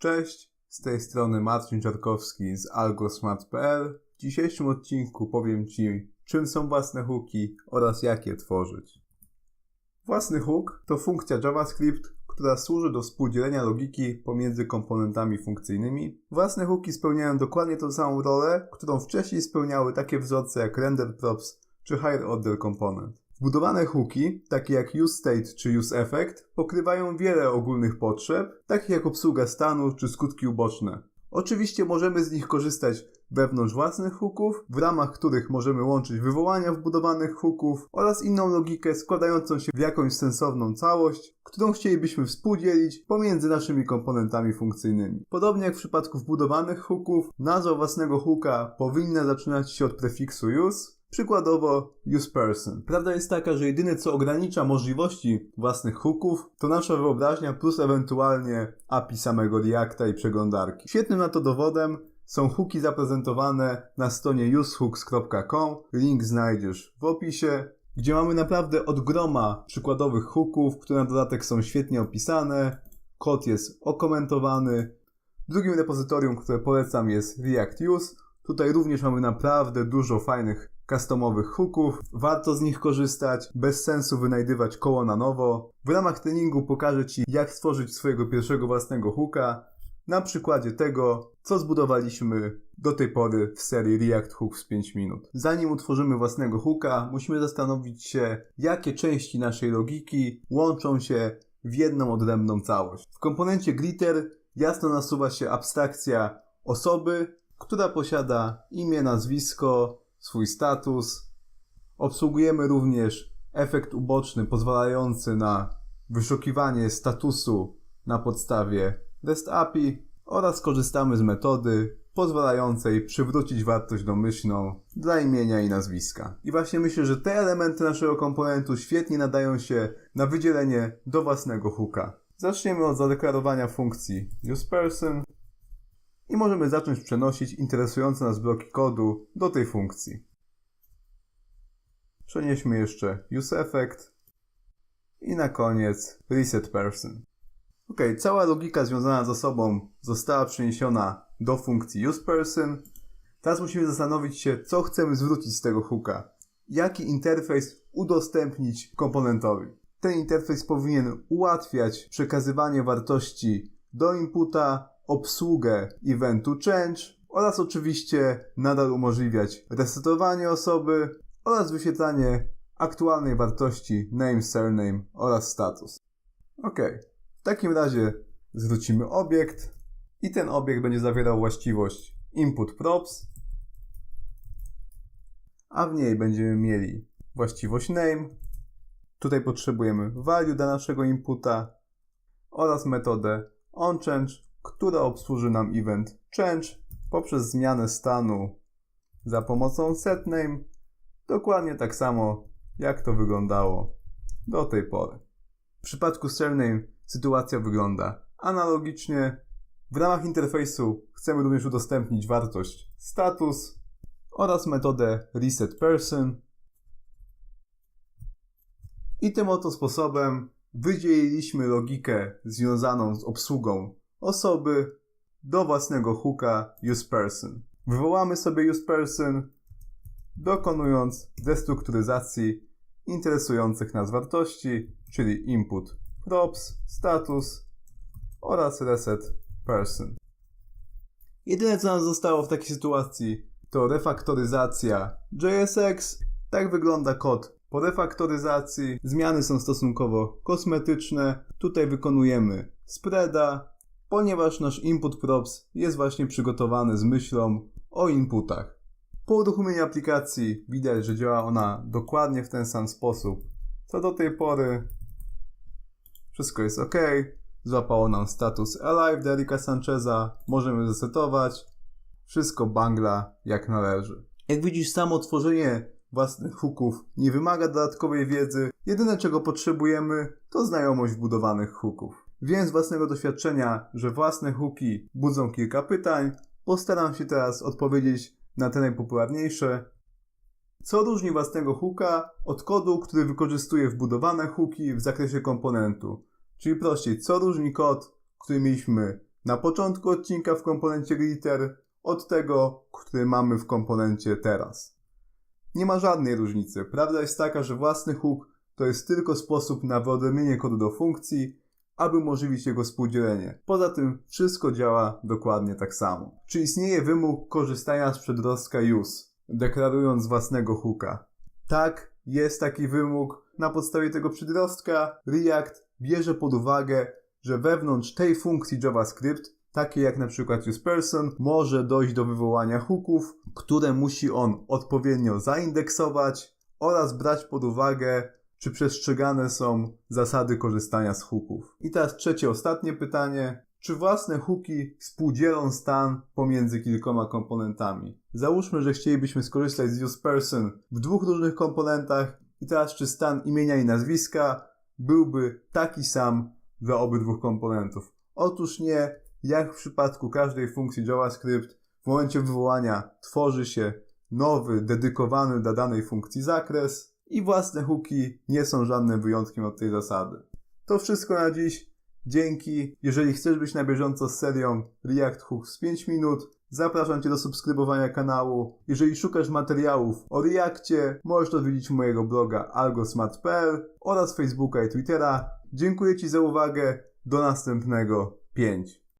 Cześć, z tej strony Marcin Czarkowski z algosmart.pl. W dzisiejszym odcinku powiem Ci, czym są własne hooki oraz jak je tworzyć. Własny hook to funkcja JavaScript, która służy do współdzielenia logiki pomiędzy komponentami funkcyjnymi. Własne hooki spełniają dokładnie tą samą rolę, którą wcześniej spełniały takie wzorce jak render props czy higher order component. Wbudowane hooki, takie jak useState czy useEffect, pokrywają wiele ogólnych potrzeb, takich jak obsługa stanu czy skutki uboczne. Oczywiście możemy z nich korzystać wewnątrz własnych hooków, w ramach których możemy łączyć wywołania wbudowanych hooków oraz inną logikę składającą się w jakąś sensowną całość, którą chcielibyśmy współdzielić pomiędzy naszymi komponentami funkcyjnymi. Podobnie jak w przypadku wbudowanych hooków, nazwa własnego hooka powinna zaczynać się od prefiksu use, Przykładowo usePerson. Prawda jest taka, że jedyne co ogranicza możliwości własnych hooków to nasza wyobraźnia plus ewentualnie API samego Reacta i przeglądarki. Świetnym na to dowodem są hooki zaprezentowane na stronie usehooks.com. Link znajdziesz w opisie, gdzie mamy naprawdę od groma przykładowych hooków, które na dodatek są świetnie opisane. Kod jest okomentowany. Drugim repozytorium, które polecam jest React Use. Tutaj również mamy naprawdę dużo fajnych customowych hooków. Warto z nich korzystać, bez sensu wynajdywać koło na nowo. W ramach treningu pokażę Ci, jak stworzyć swojego pierwszego własnego hooka na przykładzie tego, co zbudowaliśmy do tej pory w serii React Hooks 5 minut. Zanim utworzymy własnego hooka, musimy zastanowić się, jakie części naszej logiki łączą się w jedną odrębną całość. W komponencie Glitter jasno nasuwa się abstrakcja osoby, która posiada imię, nazwisko, swój status. Obsługujemy również efekt uboczny pozwalający na wyszukiwanie statusu na podstawie REST API oraz korzystamy z metody pozwalającej przywrócić wartość domyślną dla imienia i nazwiska. I właśnie myślę, że te elementy naszego komponentu świetnie nadają się na wydzielenie do własnego hooka. Zaczniemy od zadeklarowania funkcji usePerson i możemy zacząć przenosić interesujące nas bloki kodu do tej funkcji. Przenieśmy jeszcze useEffect i na koniec resetPerson. Ok, cała logika związana z osobą została przeniesiona do funkcji usePerson. Teraz musimy zastanowić się, co chcemy zwrócić z tego hooka. Jaki interfejs udostępnić komponentowi. Ten interfejs powinien ułatwiać przekazywanie wartości do inputa, obsługę eventu change oraz oczywiście nadal umożliwiać resetowanie osoby oraz wyświetlanie aktualnej wartości name, surname oraz status. Ok, w takim razie zwrócimy obiekt i ten obiekt będzie zawierał właściwość input props, a w niej będziemy mieli właściwość name. Tutaj potrzebujemy value dla naszego inputa oraz metodę onChange, która obsłuży nam event change poprzez zmianę stanu za pomocą setName, dokładnie tak samo jak to wyglądało do tej pory. W przypadku surname sytuacja wygląda analogicznie. W ramach interfejsu chcemy również udostępnić wartość status oraz metodę resetPerson. I tym oto sposobem wydzieliliśmy logikę związaną z obsługą osoby do własnego hooka usePerson. Wywołamy sobie usePerson, dokonując destrukturyzacji interesujących nas wartości, czyli input props, status oraz reset person. Jedyne co nam zostało w takiej sytuacji to refaktoryzacja JSX. Tak wygląda kod po refaktoryzacji. Zmiany są stosunkowo kosmetyczne. Tutaj wykonujemy spreada, ponieważ nasz input props jest właśnie przygotowany z myślą o inputach. Po uruchomieniu aplikacji widać, że działa ona dokładnie w ten sam sposób, co do tej pory. Wszystko jest ok. Złapało nam status Alive Derika Sancheza. Możemy zesetować. Wszystko bangla jak należy. Jak widzisz, samo tworzenie własnych hooków nie wymaga dodatkowej wiedzy. Jedyne czego potrzebujemy to znajomość wbudowanych hooków. Wiem z własnego doświadczenia, że własne hooki budzą kilka pytań. Postaram się teraz odpowiedzieć na te najpopularniejsze. Co różni własnego hooka od kodu, który wykorzystuje wbudowane hooki w zakresie komponentu? Czyli prościej, co różni kod, który mieliśmy na początku odcinka w komponencie Glitter od tego, który mamy w komponencie teraz. Nie ma żadnej różnicy. Prawda jest taka, że własny hook to jest tylko sposób na wyodrębnienie kodu do funkcji, aby umożliwić jego współdzielenie. Poza tym wszystko działa dokładnie tak samo. Czy istnieje wymóg korzystania z przedrostka use, deklarując własnego hooka? Tak, jest taki wymóg. Na podstawie tego przedrostka React bierze pod uwagę, że wewnątrz tej funkcji JavaScript, takie jak na przykład usePerson, może dojść do wywołania hooków, które musi on odpowiednio zaindeksować oraz brać pod uwagę, czy przestrzegane są zasady korzystania z hooków. I teraz trzecie, ostatnie pytanie. Czy własne hooki współdzielą stan pomiędzy kilkoma komponentami? Załóżmy, że chcielibyśmy skorzystać z usePerson w dwóch różnych komponentach i teraz czy stan imienia i nazwiska byłby taki sam dla obydwu komponentów? Otóż nie, jak w przypadku każdej funkcji JavaScript, w momencie wywołania tworzy się nowy, dedykowany dla danej funkcji zakres i własne hooki nie są żadnym wyjątkiem od tej zasady. To wszystko na dziś. Dzięki. Jeżeli chcesz być na bieżąco z serią React Hooks w 5 minut, zapraszam Cię do subskrybowania kanału. Jeżeli szukasz materiałów o Reakcie, możesz odwiedzić mojego bloga algosmart.pl oraz Facebooka i Twittera. Dziękuję Ci za uwagę. Do następnego. 5.